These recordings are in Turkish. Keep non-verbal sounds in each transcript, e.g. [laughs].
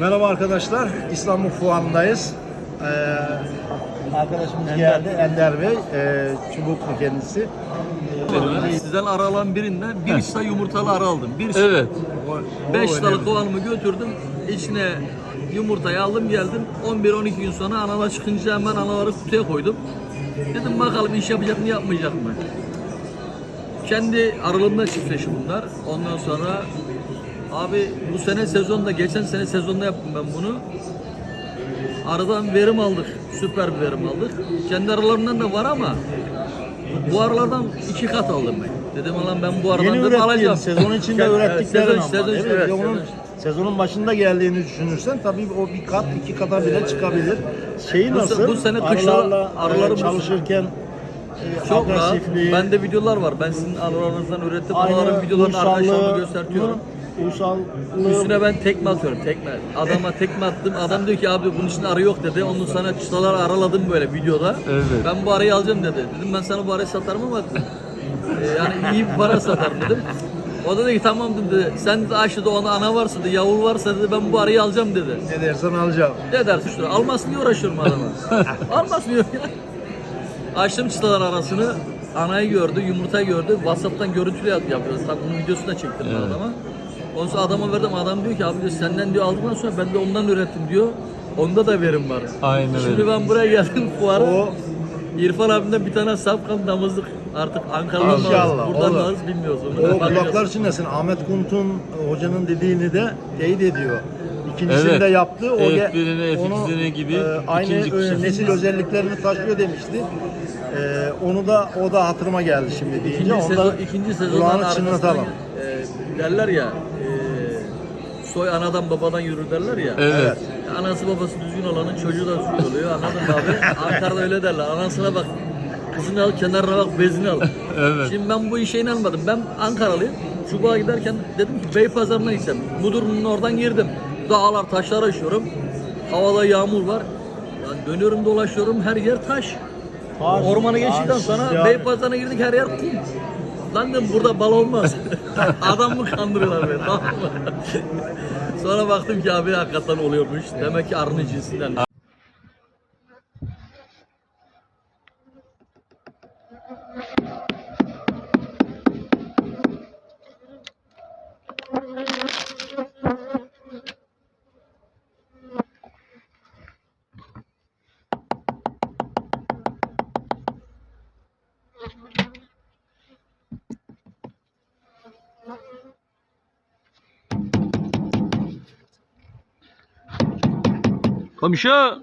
Merhaba arkadaşlar, İstanbul Fuarı'ndayız. Ee, arkadaşımız geldi, Ender Bey, ee, çubuklu kendisi. Sizden aralan birinden bir çıta yumurtalı ara aldım. Bir çıta. Evet. 5 O liralık kovanımı götürdüm. İçine yumurtayı aldım geldim. 11-12 gün sonra analar çıkınca hemen anaları kutuya koydum. Dedim bakalım iş yapacak mı yapmayacak mı? Kendi aralığımda çiftleşi bunlar. Ondan sonra abi bu sene sezonda, geçen sene sezonda yaptım ben bunu. Aradan verim aldık. Süper bir verim aldık. Kendi aralarından da var ama bu aralardan iki kat aldım ben. Dedim lan ben bu aradan Yeni ürettiğin, alacağım. sezon içinde Evet, ürettiklerin sezon, ama. sezon, değil mi? evet, Bir de onun sezon. sezonun başında geldiğini düşünürsen tabii o bir kat, iki kata bile çıkabilir. Şeyi Bu se- nasıl? bu sene kışla- Arılarla, e, çalışırken e, Çok rahat. agresifliği, Bende videolar var. Ben sizin aralarınızdan ürettim. aynı videolarını arkadaşlarıma uysallığı, göstertiyorum. Uysallığı, Üstüne ben tekme atıyorum. Tekme. Adama tekme attım. Adam diyor ki abi bunun için arı yok dedi. Onun sana çıtalar araladım böyle videoda. Evet. Ben bu arayı alacağım dedi. Dedim ben sana bu arayı satarım ama dedim. [laughs] "e, yani iyi bir para satarım dedim. O da dedi ki tamam dedi. Sen de aşağıda ona ana varsa dedi, yavul varsa dedi ben bu arayı alacağım dedi. ne dersen alacağım. Ne dersin şuraya? Almasın diye uğraşıyorum adama. [laughs] Almasın diyor ya. Açtım çıtalar arasını. Anayı gördü, yumurtayı gördü. Whatsapp'tan görüntülü yap- yapıyoruz. Tabii bunun videosunu da çektim ben adama. Ondan sonra adama verdim. Adam diyor ki abi diyor, senden diyor aldıktan sonra ben de ondan ürettim diyor. Onda da verim var. Aynen Şimdi öyle. ben buraya geldim [laughs] fuara. O İrfan abimden bir tane safkan damızlık artık Ankara'dan mı İnşallah, alırız, buradan mı olur. alırız bilmiyoruz. Onu O bakacağız. kulaklar çınlasın. Ahmet Kunt'un e, hocanın dediğini de teyit ediyor. İkincisini Evet. de yaptı. O ge- F1'ini, F2'sini gibi e, aynı ikinci e, kuşak. nesil özelliklerini taşıyor demişti. E, onu da o da hatırıma geldi şimdi deyince. İkinci, Onu sezon, ikinci sezondan kulağını arkasından çınlatalım. e, derler ya soy anadan babadan yürür derler ya. Evet. Anası babası düzgün olanın çocuğu da düzgün oluyor. Anladın mı abi? [laughs] Ankara'da öyle derler. Anasına bak kızını al kenarına bak bezini al. Evet. Şimdi ben bu işe inanmadım. Ben Ankaralıyım. Çubuğa giderken dedim ki Beypazarı'na gitsem. Mudurnu'nun oradan girdim. Dağlar taşlar aşıyorum. Havada yağmur var. Yani dönüyorum dolaşıyorum her yer taş. Taş, Ormana geçtikten sonra ya. Beypazarı'na girdik her yer kum. Lan dedim burada bal olmaz. Adam mı kandırıyorlar beni tamam mı? [laughs] sonra baktım ki abi hakikaten oluyormuş. Demek ki arının cinsinden. Komşu.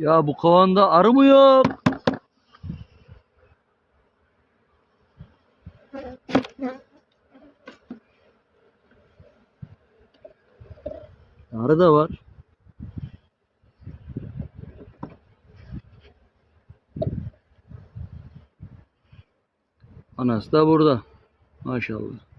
Ya bu kovanda arı mı yok? Arı da var. Anası da burada. Maşallah.